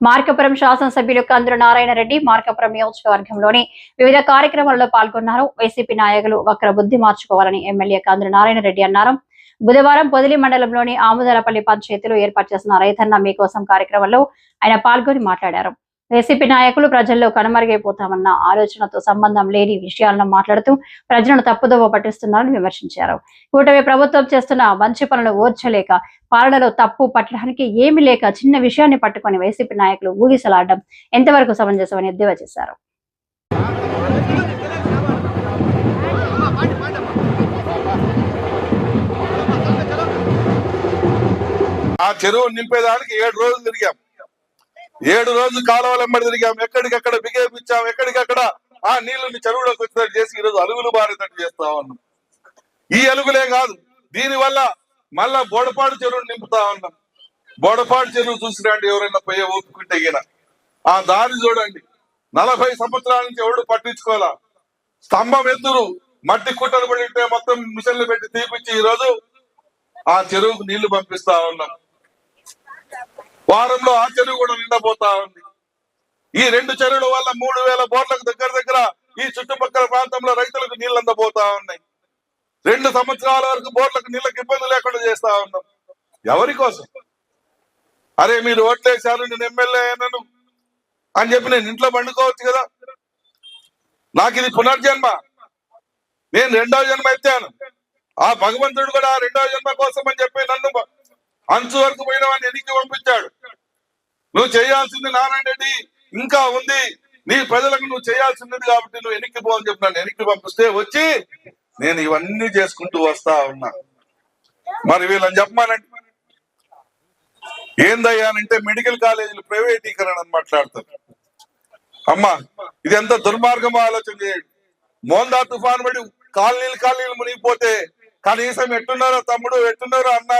మార్కపురం శాసనసభ్యులు కందుల నారాయణ రెడ్డి మార్కపురం నియోజకవర్గంలోని వివిధ కార్యక్రమాల్లో పాల్గొన్నారు. వైసీపీ నాయకులు వక్ర బుద్ధి మార్చుకోవాలని ఎమ్మెల్యే కందుల నారాయణ రెడ్డి అన్నారు. బుధవారం పొదిలి మండలంలోని ఆముదలపల్లి పంచాయతీలో ఏర్పాటు చేసిన రైతన్న మీకోసం కార్యక్రమంలో ఆయన పాల్గొని మాట్లాడారు. వైసీపీ నాయకులు ప్రజల్లో కనుమరుగైపోతామన్న ఆలోచనతో సంబంధం లేని విషయాలను మాట్లాడుతూ ప్రజలను తప్పుదోవ పట్టిస్తున్నారని విమర్శించారు. కూటమి ప్రభుత్వం చేస్తున్న మంచి పనులు ఓర్చలేక పాలనలో తప్పు పట్టడానికి ఏమీ లేక చిన్న విషయాన్ని పట్టుకొని వైసీపీ నాయకులు ఊగిసలాడడం ఎంతవరకు సమంజసమని ఎద్దేవా చేశారు. ఆ చెరువు నింపేదానికి ఏడు రోజులు తిరిగాం. ఏడు రోజులు కాలువల వెంబడి తిరిగాం. ఎక్కడికక్కడ బిగేపించాం ఎక్కడికక్కడ ఆ నీళ్ళని చెరువులోకి వచ్చేటట్టు చేసి ఈరోజు అలుగులు బారేటట్టు చేస్తా ఉన్నాం. ఈ అలుగులే కాదు దీని వల్ల మళ్ళా బోడపాడు చెరువు నింపుతా ఉన్నాం. బోడపాడు చెరువు చూసిరండి ఎవరైనా పోయే ఊపుకుంటే ఈయన. ఆ దారి చూడండి. నలభై సంవత్సరాల నుంచి ఎవడు పట్టించుకోవాలా స్తంభం ఎత్తురు మట్టి కుట్టలు పడి మొత్తం మిషన్లు పెట్టి తీపిచ్చి ఈ రోజు ఆ చెరువుకు నీళ్ళు పంపిస్తా ఉన్నాం. వారంలో ఆ చెరువు కూడా నిండబోతా ఉంది. ఈ రెండు చెరువుల వల్ల మూడు వేల బోర్లకు దగ్గర దగ్గర ఈ చుట్టుపక్కల ప్రాంతంలో రైతులకు నీళ్ళు అందబోతా ఉన్నాయి. రెండు సంవత్సరాల వరకు బోర్లకు నీళ్ళకి ఇబ్బంది లేకుండా చేస్తా ఉన్నాం. ఎవరి కోసం? అరే మీరు ఓట్లేశారు నేను ఎమ్మెల్యే అయినను అని చెప్పి నేను ఇంట్లో పండుకోవచ్చు కదా? నాకు ఇది పునర్జన్మ. నేను రెండవ జన్మ ఎత్తాను. ఆ భగవంతుడు కూడా ఆ రెండవ జన్మ కోసం అని చెప్పి నన్ను అంచు వరకు పోయిన వాడిని ఎన్నిక పంపించాడు? నువ్వు చేయాల్సింది నారాయణ రెడ్డి ఇంకా ఉంది. నీ ప్రజలకు నువ్వు చేయాల్సింది కాబట్టి నువ్వు ఎన్నికి పో అని చెప్పి పంపిస్తే వచ్చి నేను ఇవన్నీ చేసుకుంటూ వస్తా ఉన్నా. మరి వీళ్ళని చెప్పమానండి. ఏందయ్యానంటే మెడికల్ కాలేజీలు ప్రైవేటీకరణ అని మాట్లాడతారు అమ్మా ఇది ఎంత దుర్మార్గం ఆలోచన చేయండి. మోందా తుఫాన్ పడి కాలనీలు కాలనీలు మునిగిపోతే కనీసం ఎట్టున్నారో తమ్ముడు ఎట్టున్నారో అన్న